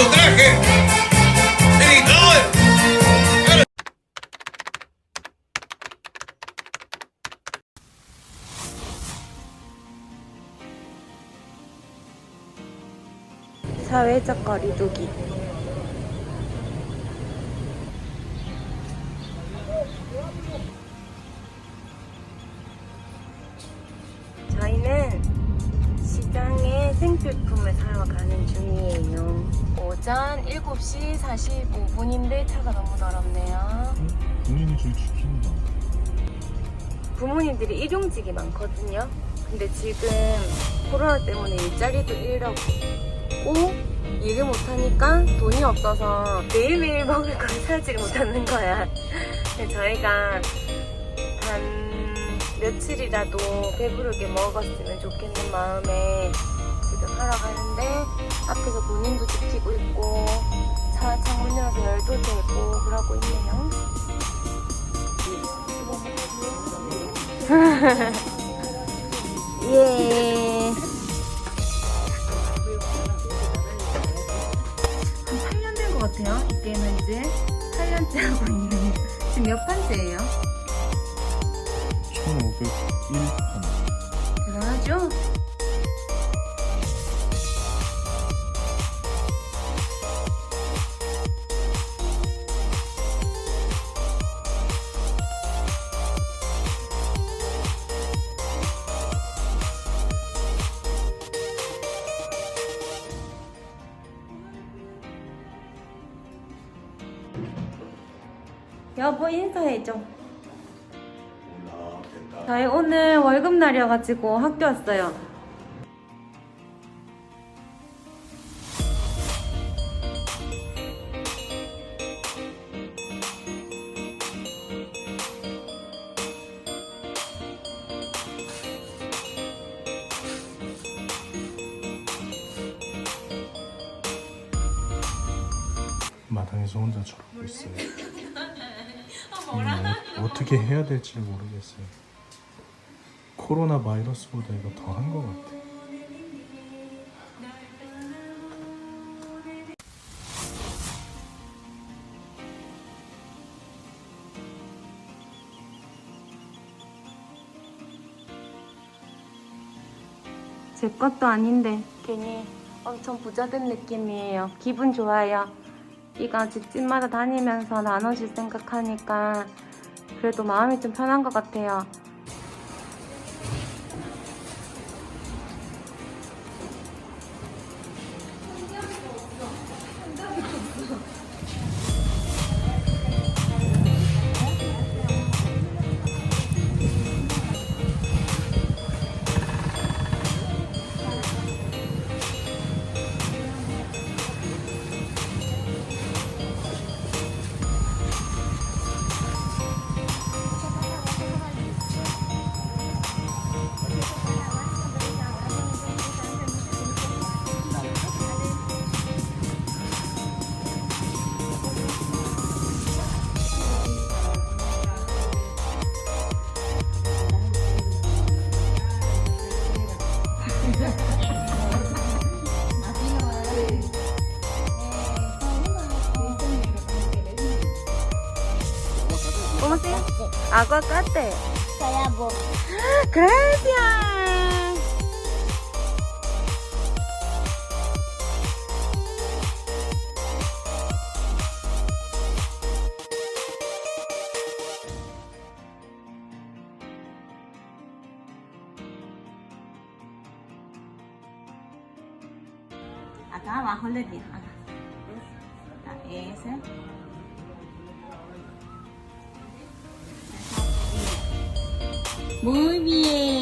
hermoso traje. 사회적 거리두기. 저희는 시장에 생필품을 사러 가는 중이에요. 오전 7시 45분인데 차가 너무 더럽네요. 본인이 제일 지킨다. 부모님들이 일용직이 많거든요. 근데 지금 코로나 때문에 일자리도 잃었고 일을 못하니까 돈이 없어서 매일매일 먹을 걸 사지를 못하는 거야. 저희가 단 며칠이라도 배부르게 먹었으면 좋겠는 마음에 하러 가는데 앞에서 본인도 지키고 있고 차 창문 열어서 열도 되고 그러고 있네요. 예. 한 8년 된 것 같아요. 이 게임은 이제 8년째 하고 있는. 지금 몇 판째예요? 1501판. 대단하죠? 여보 인사해줘. 저희 오늘 월급 날이어가지고 학교 왔어요. 마당에서 혼자 저러고 있어요. 음, 어떻게 해야 될지 모르겠어요. 코로나 바이러스보다 이거 더 한 것 같아. 제 것도 아닌데 괜히 엄청 부자 된 느낌이에요. 기분 좋아요. 이거 집집마다 다니면서 나눠줄 생각하니까 그래도 마음이 좀 편한 것 같아요. Aguacate. Calabo. Gracias. Acá abajo le dije, ese. Muy bien.